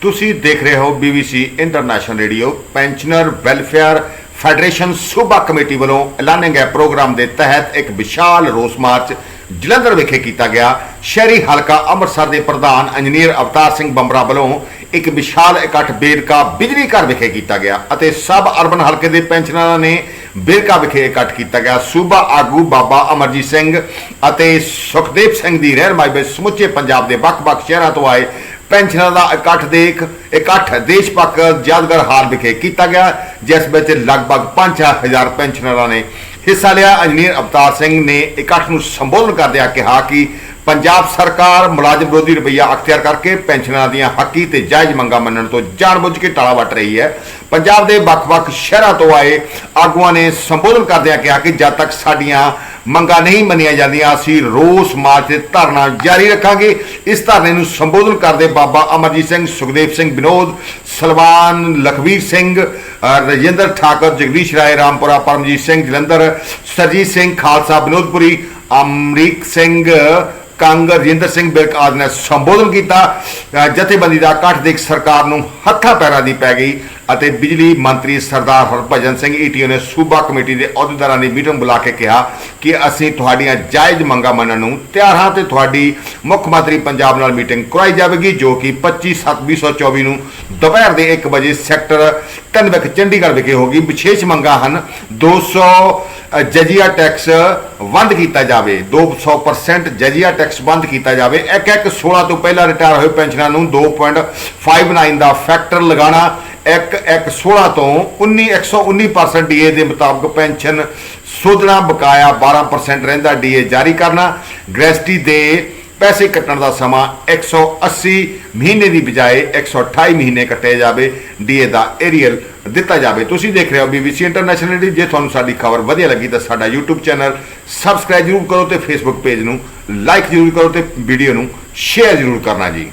ਤੁਸੀਂ ਦੇਖ ਰਹੇ ਹੋ BBC international radio pensioner welfare federation ਸੂਬਾ ਕਮੇਟੀ ਵੱਲੋਂ ਐਲਾਨੇ ਗਏ ਪ੍ਰੋਗਰਾਮ ਦੇ ਤਹਿਤ ਇੱਕ ਵਿਸ਼ਾਲ ਰੋਸ ਮਾਰਚ ਜਲੰਧਰ ਵਿਖੇ ਕੀਤਾ ਗਿਆ। ਸ਼ਹਿਰੀ ਹਲਕਾ ਅੰਮ੍ਰਿਤਸਰ ਦੇ ਪ੍ਰਧਾਨ ਇੰਜੀਨੀਅਰ ਅਵਤਾਰ ਸਿੰਘ ਬੰਬਰਾ ਵੱਲੋਂ ਇੱਕ ਵਿਸ਼ਾਲ ਇਕੱਠ ਬੇਰਕਾ ਬਿਜਲੀ ਘਰ ਵਿਖੇ ਕੀਤਾ ਗਿਆ ਅਤੇ ਸਬ ਅਰਬਨ ਹਲਕੇ ਦੇ ਪੈਨਸ਼ਨਰਾਂ ਨੇ ਬੇਰਕਾ ਵਿਖੇ ਇਕੱਠ ਕੀਤਾ ਗਿਆ। ਸੂਬਾ ਆਗੂ ਬਾਬਾ ਅਮਰਜੀਤ ਸਿੰਘ ਅਤੇ ਸੁਖਦੇਵ ਸਿੰਘ ਦੀ ਰਹਿਨਮਾਈ ਵਿੱਚ ਸਮੁੱਚੇ ਪੰਜਾਬ ਦੇ ਵੱਖ-ਵੱਖ ਸ਼ਹਿਰਾਂ ਤੋਂ ਆਏ ਪੈਨਸ਼ਨਾਂ ਦਾ ਇਕੱਠ ਦੇਖ, ਇਕੱਠ ਦੇਸ਼ ਭਗਤ ਯਾਦਗਾਰ ਹਾਲ ਵਿਖੇ ਕੀਤਾ ਗਿਆ, ਜਿਸ ਵਿੱਚ ਲਗਭਗ 5000 ਪੈਨਸ਼ਨਰਾਂ ਨੇ ਹਿੱਸਾ ਲਿਆ। ਇੰਜੀਨੀਅਰ ਅਵਤਾਰ ਸਿੰਘ ਨੇ ਇਕੱਠ ਨੂੰ ਸੰਬੋਧਨ ਕਰਦਿਆਂ ਕਿਹਾ ਕਿ ਪੰਜਾਬ ਸਰਕਾਰ ਮੁਲਾਜ਼ਮ ਵਿਰੋਧੀ ਰਵੱਈਆ ਅਖਤਿਆਰ ਕਰਕੇ ਪੈਨਸ਼ਨਰਾਂ ਦੀਆਂ ਹੱਕੀ ਤੇ ਜਾਇਜ਼ ਮੰਗਾਂ ਮੰਨਣ ਤੋਂ ਜਾਣਬੁੱਝ ਕੇ ਟਾਲਾ ਵੱਟ ਰਹੀ ਹੈ। ਪੰਜਾਬ ਦੇ ਵੱਖ-ਵੱਖ ਸ਼ਹਿਰਾਂ ਤੋਂ ਆਏ ਆਗੂਆਂ ਨੇ ਸੰਬੋਧਨ ਕਰਦਿਆਂ ਕਿਹਾ ਕਿ ਜਦ ਤੱਕ ਸਾਡੀਆਂ ਮੰਗਾਂ ਨਹੀਂ ਮੰਨੀਆਂ ਜਾਂਦੀਆਂ, ਅਸੀਂ ਰੋਸ ਮਾਰਚ ਤੇ ਧਰਨਾ ਜਾਰੀ ਰੱਖਾਂਗੇ। ਇਸ ਧਰਨੇ ਨੂੰ ਸੰਬੋਧਨ ਕਰਦੇ ਬਾਬਾ ਅਮਰਜੀਤ ਸਿੰਘ, ਸੁਖਦੇਵ ਸਿੰਘ ਵਿਨੋਦ ਸਲਵਾਨ ਲਖਵੀਰ ਸਿੰਘ ਰਜਿੰਦਰ ਠਾਕਰ, ਜਗਦੀਸ਼ ਰਾਏ, ਰਾਮਪੁਰਾ ਪਰਮਜੀਤ ਸਿੰਘ, ਜਲੰਧਰ, ਸਰਜੀਤ ਸਿੰਘ, ਖਾਲਸਾ ਵਿਨੋਦਪੁਰੀ ਅਮਰੀਕ ਸਿੰਘ ਕੰਗ ਰਜਿੰਦਰ ਸਿੰਘ ਬਿਰਕ ਆਦਿ ਨੇ ਸੰਬੋਧਨ ਕੀਤਾ। ਜਥੇਬੰਦੀ ਦਾ ਇਕੱਠ ਦੇਖ ਸਰਕਾਰ ਨੂੰ ਹੱਥਾਂ ਪੈਰਾਂ ਦੀ ਪੈ ਗਈ ਅਤੇ ਬਿਜਲੀ ਮੰਤਰੀ ਸਰਦਾਰ ਹਰਭਜਨ ਸਿੰਘ ਈਟੀਓ ਨੇ ਸੂਬਾ ਕਮੇਟੀ ਦੇ ਅਹੁਦੇਦਾਰਾਂ ਦੀ ਮੀਟਿੰਗ ਬੁਲਾ ਕੇ ਕਿਹਾ ਕਿ ਅਸੀਂ ਤੁਹਾਡੀਆਂ ਜਾਇਜ਼ ਮੰਗਾਂ ਮੰਨਣ ਨੂੰ ਤਿਆਰ ਹਾਂ ਤੇ ਤੁਹਾਡੀ ਮੁੱਖ ਮੰਤਰੀ ਪੰਜਾਬ ਨਾਲ ਮੀਟਿੰਗ ਕਰਾਈ ਜਾਵੇਗੀ ਜੋ ਕਿ 25/7/2024 ਨੂੰ ਦੁਪਹਿਰ ਦੇ 1 ਵਜੇ ਸੈਕਟਰ 3 ਵਿਖ ਚੰਡੀਗੜ੍ਹ ਵਿਖੇ ਹੋਗੀ ਵਿਸ਼ੇਸ਼ ਮੰਗਾਂ ਹਨ 200 ਅ, ਜਜੀਆ ਟੈਕਸ ਬੰਦ ਕੀਤਾ ਜਾਵੇ। 200% ਜਜੀਆ ਟੈਕਸ ਬੰਦ ਕੀਤਾ ਜਾਵੇ। ਇੱਕ ਇੱਕ 16 ਤੋਂ ਪਹਿਲਾਂ ਰਿਟਾਇਰ ਹੋਏ ਪੈਨਸ਼ਨਾਂ ਨੂੰ 2.59 ਦਾ ਫੈਕਟਰ ਲਗਾਉਣਾ, ਇੱਕ ਇੱਕ 16 ਤੋਂ 19 119% ਡੀਏ ਦੇ ਮੁਤਾਬਕ ਪੈਨਸ਼ਨ ਸੋਧਣਾ, ਬਕਾਇਆ 12% ਰਹਿੰਦਾ ਡੀਏ ਜਾਰੀ ਕਰਨਾ। ਗ੍ਰੈਸਟੀ ਦੇ ਪੈਸੇ ਕੱਟਣ ਦਾ ਸਮਾਂ 180 ਮਹੀਨੇ ਦੀ ਬਜਾਏ 128 ਮਹੀਨੇ ਕੱਟਿਆ ਜਾਵੇ ਡੀਏ ਦਾ ਏਰੀਅਲ ਦਿੱਤਾ ਜਾਵੇ। ਤੁਸੀਂ ਦੇਖ ਰਹੇ ਹੋ BBC ਇੰਟਰਨੈਸ਼ਨਲ ਜੇ ਤੁਹਾਨੂੰ ਸਾਡੀ ਖਬਰ ਵਧੀਆ ਲੱਗੀ ਤਾਂ ਸਾਡਾ YouTube ਚੈਨਲ ਸਬਸਕ੍ਰਾਈਬ ਜ਼ਰੂਰ ਕਰੋ ਤੇ Facebook ਪੇਜ ਨੂੰ ਲਾਈਕ ਜ਼ਰੂਰ ਕਰੋ ਤੇ ਵੀਡੀਓ ਨੂੰ ਸ਼ੇਅਰ ਜ਼ਰੂਰ ਕਰਨਾ ਜੀ।